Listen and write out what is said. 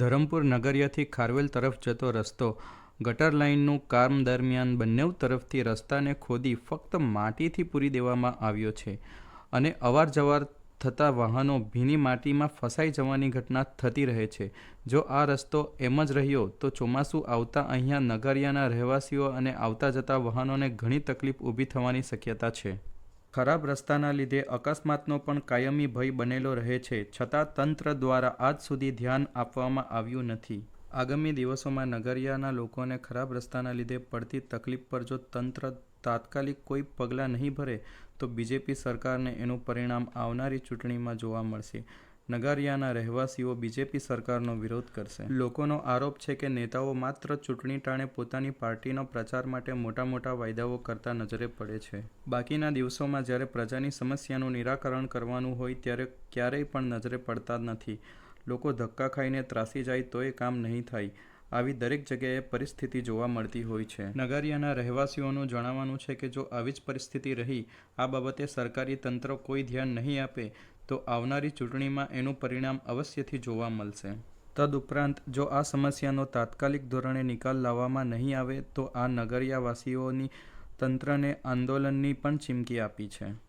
ધરમપુર નગરિયાથી ખારવેલ તરફ જતો રસ્તો, ગટર લાઇનનું કામ દરમિયાન બંને તરફથી રસ્તાને ખોદી ફક્ત માટીથી પૂરી દેવામાં આવ્યો છે અને અવારજવાર થતા વાહનો ભીની માટીમાં ફસાઈ જવાની ઘટના થતી રહે છે. જો આ રસ્તો એમ જ રહ્યો, તો ચોમાસું આવતા અહીંયા નગરિયાના રહેવાસીઓ અને આવતા જતા વાહનોને ઘણી તકલીફ ઊભી થવાની શક્યતા છે. ખરાબ રસ્તાના લીધે અકસ્માતનો પણ કાયમી ભય બનેલો રહે છે, છતાં તંત્ર દ્વારા આજ સુધી ધ્યાન આપવામાં આવ્યું નથી. આગામી દિવસોમાં નગરિયાના લોકોને ખરાબ રસ્તાના લીધે પડતી તકલીફ પર જો તંત્ર તાત્કાલિક કોઈ પગલાં નહીં ભરે, તો બીજેપી સરકારને એનું પરિણામ આવનારી ચૂંટણીમાં જોવા મળશે. નગરિયાના રહેવાસીઓ બીજેપી સરકારનો વિરોધ કરશે. લોકોનો આરોપ છે કે નેતાઓ માત્ર ચૂંટણી ટાણે પોતાની પાર્ટીનો પ્રચાર માટે મોટા મોટા વાયદાઓ કરતા નજરે પડે છે. બાકીના દિવસોમાં જ્યારે પ્રજાની સમસ્યાનું નિરાકરણ કરવાનું હોય ત્યારે ક્યારેય પણ નજરે પડતા નથી. લોકો ધક્કા ખાઈને ત્રાસી જાય તોય કામ નહીં થાય. આવી દરેક જગ્યાએ પરિસ્થિતિ જોવા મળતી હોય છે. નગરિયાના રહેવાસીઓનું જણાવવાનું છે કે જો આવી જ પરિસ્થિતિ રહી, આ બાબતે સરકારી તંત્ર કોઈ ધ્યાન નહીં આપે તો આવનારી ચૂંટણીમાં એનું પરિણામ અવશ્યથી જોવા મળશે. તદુપરાંત, જો આ સમસ્યાનો તાત્કાલિક ધોરણે નિકાલ લાવવામાં નહીં આવે, તો આ નગરિયાવાસીઓની તંત્રને આંદોલનની પણ ચીમકી આપી છે.